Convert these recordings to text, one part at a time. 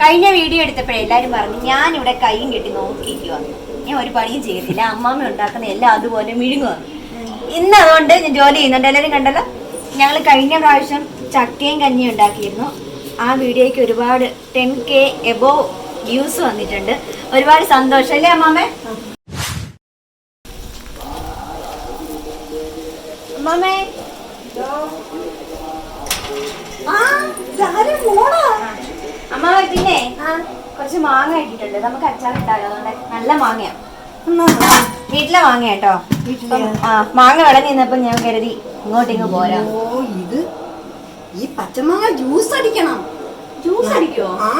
കഴിഞ്ഞ വീഡിയോ എടുത്തപ്പോഴേ എല്ലാരും പറഞ്ഞു ഞാൻ ഇവിടെ കൈയും കെട്ടി നോക്കിയിരിക്കുക ഞാൻ ഒരു പണിയും ചെയ്യത്തില്ല. അമ്മാമ്മ ഉണ്ടാക്കുന്ന എല്ലാം അതുപോലെ മിഴുങ്ങുക ഇന്ന് അതുകൊണ്ട് ഞാൻ ജോലി ചെയ്യുന്നുണ്ട്. എല്ലാവരും കണ്ടല്ലോ? ഞങ്ങൾ കഴിഞ്ഞ പ്രാവശ്യം ചക്കയും കഞ്ഞിയും ഉണ്ടാക്കിയിരുന്നു. ആ വീഡിയോയ്ക്ക് ഒരുപാട് ടെൻ കെ എബോ വ്യൂസ് വന്നിട്ടുണ്ട്. ഒരുപാട് സന്തോഷം അല്ലേ അമ്മാമ്മേ? അമ്മാമ്മേ. അമ്മാമ്മ പിന്നെ കുറച്ച് മാങ്ങ ഇട്ടിട്ടുണ്ട് നമുക്ക് അച്ചാർ ഇട്ടാലോ അതുകൊണ്ട് നല്ല മാങ്ങയാ. വീട്ടിലെ മാങ്ങ കേട്ടോ. ആ മാങ്ങ വിളഞ്ഞു നിന്നപ്പോ ഞാൻ കരുതി ഇങ്ങോട്ടിങ്ങ് പോരാ. ഓ ഇത് ഈ പച്ചമാങ്ങ ജ്യൂസ് അടിക്കണം. ജ്യൂസ് അടിക്കോ ആ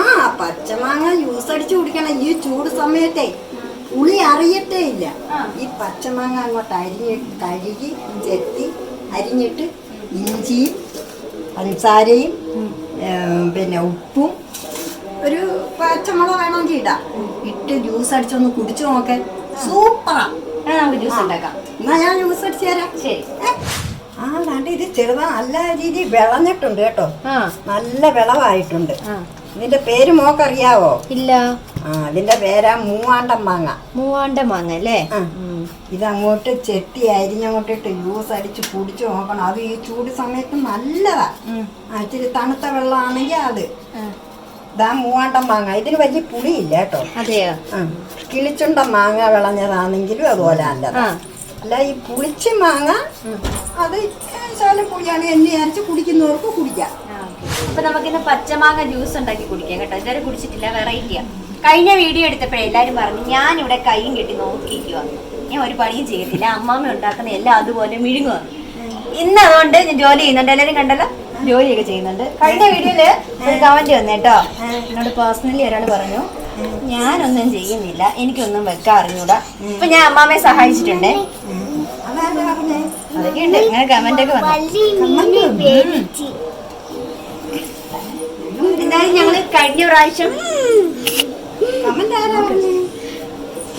പച്ചമാങ്ങ ജ്യൂസ് അടിച്ചു കുടിക്കണം. ഈ ചൂട് സമയത്തെ പുളി അറിയത്തേ ഇല്ല. ഈ പച്ചമാങ്ങ അങ്ങോട്ട് അരിഞ്ഞിട്ട് കഴുകി ചെത്തി അരിഞ്ഞിട്ട് ഇഞ്ചിയും പഞ്ചസാരയും പിന്നെ ഉപ്പും ഒരു പച്ചമുളക് വേണമെങ്കിൽ ഇടാം. ഇട്ട് ജ്യൂസ് അടിച്ചൊന്ന് കുടിച്ചു നോക്കാൻ സൂപ്പറാ നമുക്ക് ജ്യൂസ് ഉണ്ടാക്കാം. എന്നാ ഞാൻ ജ്യൂസ് അടിച്ചു തരാം. ശരി. ആ ദാണ്ട് ഇത് ചെറുതാ. നല്ല രീതിയിൽ വിളഞ്ഞിട്ടുണ്ട് കേട്ടോ. നല്ല വിളവായിട്ടുണ്ട്. ഇതിന്റെ പേര് മോക്കറിയാവോ? ഇല്ല. ആ അതിന്റെ പേരാ മൂവാണ്ടം മാങ്ങ. മൂവാണ്ട മാങ്ങ അല്ലേ. ഇതങ്ങോട്ട് ചെത്തി അരിഞ്ഞങ്ങോട്ടിട്ട് ജ്യൂസ് അടിച്ച് കുടിച്ചു നോക്കണം. അത് ഈ ചൂട് സമയത്ത് നല്ലതാ. ഇച്ചിരി തണുത്ത വെള്ളമാണെങ്കിൽ അത്. ഇതാ മൂവാണ്ടം മാങ്ങ. ഇതിന് വലിയ പുളിയില്ല കേട്ടോ. അതെയോ? കിളിച്ചുണ്ട മാങ്ങ വിളഞ്ഞതാണെങ്കിലും അതുപോലെ നല്ലതാ. ആ. അല്ല ഈ പുളിച്ച മാങ്ങ അത് ശകലം പുളിയാണ്. എന്നെ അരച്ച് കുടിക്കുന്നവർക്ക് കുടിക്കാം. അപ്പൊ നമുക്കിന്ന് പച്ചമാങ്ങ ജ്യൂസ് ഉണ്ടാക്കി കുടിക്കാം കേട്ടോ. ഇതുവരെ കുടിച്ചിട്ടില്ല വെറൈറ്റിയാ കഴിഞ്ഞ വീഡിയോ എടുത്തപ്പോഴേ എല്ലാരും പറഞ്ഞു ഞാൻ ഇവിടെ കൈയും കെട്ടി നോക്കിയിരിക്കുക ഞാൻ ഒരു പണിയും ചെയ്യത്തില്ല. അമ്മാമ്മ ഉണ്ടാക്കുന്ന എല്ലാം അതുപോലെ മിഴുങ്ങുക ഇന്ന് അതുകൊണ്ട് ഞാൻ ജോലി ചെയ്യുന്നുണ്ട്. എല്ലാരും കണ്ടല്ലോ? ജോലിയൊക്കെ ചെയ്യുന്നുണ്ട്. കഴിഞ്ഞ വീഡിയോയിൽ ഒരു കമന്റ് വന്നേട്ടോ എന്നോട് പേഴ്സണലി ഒരാൾ പറഞ്ഞു ഞാനൊന്നും ചെയ്യുന്നില്ല. എനിക്കൊന്നും വെക്കാൻ അറിഞ്ഞൂടാ. ഇപ്പൊ ഞാൻ അമ്മാമ്മയെ സഹായിച്ചിട്ടുണ്ടേ. അതൊക്കെ ഉണ്ട് കമന്റ് ഒക്കെ വന്നു. എന്തായാലും ഞങ്ങൾ കഴിഞ്ഞ പ്രാവശ്യം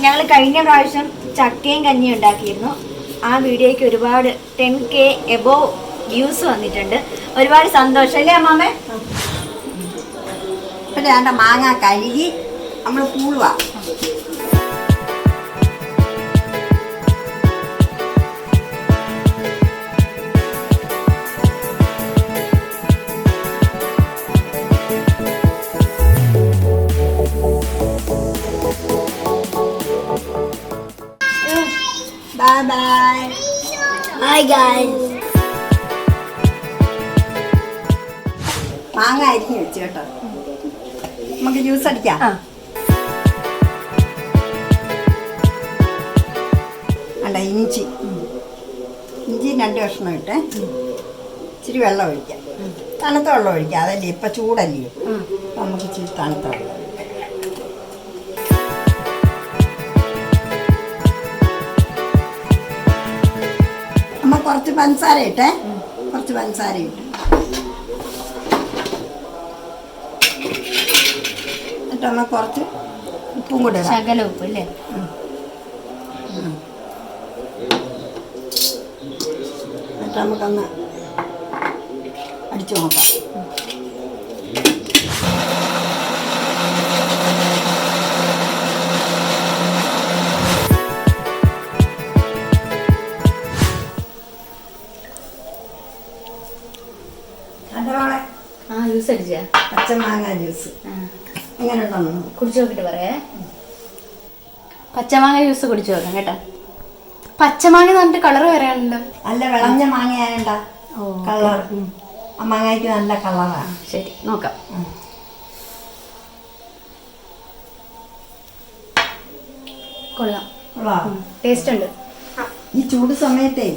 ഞങ്ങൾ കഴിഞ്ഞ പ്രാവശ്യം ചക്കയും കഞ്ഞിയും ഉണ്ടാക്കിയിരുന്നു. ആ വീഡിയോയ്ക്ക് ഒരുപാട് ടെൻ കെ എബോ വ്യൂസ് വന്നിട്ടുണ്ട്. ഒരുപാട് സന്തോഷം അല്ലേ അമ്മാമേ? ഇപ്പൊ മാങ്ങ കഴുകി നമ്മൾ പൂളുക Bye ബൈ Bye ഗായ്സ് മാങ്ങ അരിഞ്ഞ് വെച്ച് കേട്ടോ. നമുക്ക് ജ്യൂസ് അടിക്കാം. അല്ല ഇഞ്ചി. ഇഞ്ചി രണ്ട് കഷ്ണം ഇട്ട് ഇച്ചിരി വെള്ളം ഒഴിക്കാം. തണുത്ത വെള്ളം ഒഴിക്കാം. അതല്ലേ? ഇപ്പം ചൂടല്ലേ? നമുക്ക് ഇച്ചിരി തണുത്ത വെള്ളം നമ്മൾ കുറച്ച് പഞ്ചസാര ഇട്ടേ. കുറച്ച് പഞ്ചസാര ഇട്ട്. നമ്മൾ കുറച്ച് ഉപ്പും കൂടെ ശകല ഉപ്പ് അല്ലേ? എന്നിട്ട് നമുക്കൊന്ന് അടിച്ചു നോക്കാം. ആ ജ്യൂസ് അടിച്ചാ? പച്ചമാങ്ങ ജ്യൂസ്. കുടിച്ചു പറയേ. പച്ചമാങ്ങ ജ്യൂസ് കുടിച്ചു നോക്കാം കേട്ടോ. പച്ചമാങ്ങ എന്ന് പറഞ്ഞിട്ട് കളർ വരാനുണ്ട് നല്ല വിളഞ്ഞ മാങ്ങയായണ്ട ഓ കളർ മാങ്ങയ്ക്ക് നല്ല കളറാണ് ശരി. നോക്കാം. കൊള്ളാം. ടേസ്റ്റ് ഉണ്ട്. ഈ ചൂട് സമയത്തേ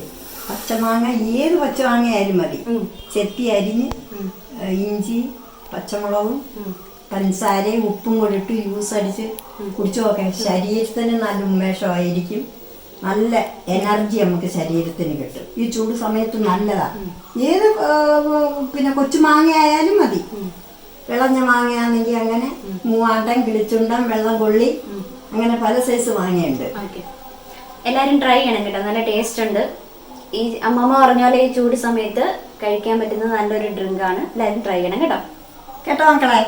പച്ചമാങ്ങ ഏത് പച്ചമാങ്ങയായാലും മതി. ചെത്തി അരിഞ്ഞ് ഇഞ്ചി പച്ചമുളകും പഞ്ചസാരയും ഉപ്പും കൂടിയിട്ട് യൂസ് ജ്യൂസ് അടിച്ച് കുടിച്ചു നോക്കാം. ശരീരത്തിന് നല്ല ഉന്മേഷമായിരിക്കും. നല്ല എനർജി നമുക്ക് ശരീരത്തിന് കിട്ടും. ഈ ചൂട് സമയത്ത് നല്ലതാണ് ഏത് പിന്നെ കൊച്ചു മാങ്ങ ആയാലും മതി വിളഞ്ഞ മാങ്ങയാണെങ്കിൽ അങ്ങനെ മൂവാണ്ടം കിളിച്ചുണ്ടം വെള്ളം കൊള്ളി. അങ്ങനെ പല സൈസ് മാങ്ങയുണ്ട്. എല്ലാവരും ട്രൈ ചെയ്യണം കേട്ടോ. നല്ല ടേസ്റ്റ് ഉണ്ട്. ഈ അമ്മമ്മ പറഞ്ഞ പോലെ ഈ ചൂട് സമയത്ത് കഴിക്കാൻ പറ്റുന്ന നല്ലൊരു ഡ്രിങ്ക് ആണ്. എല്ലാവരും ട്രൈ ചെയ്യണം കേട്ടോ. കേട്ടോ മക്കളെ?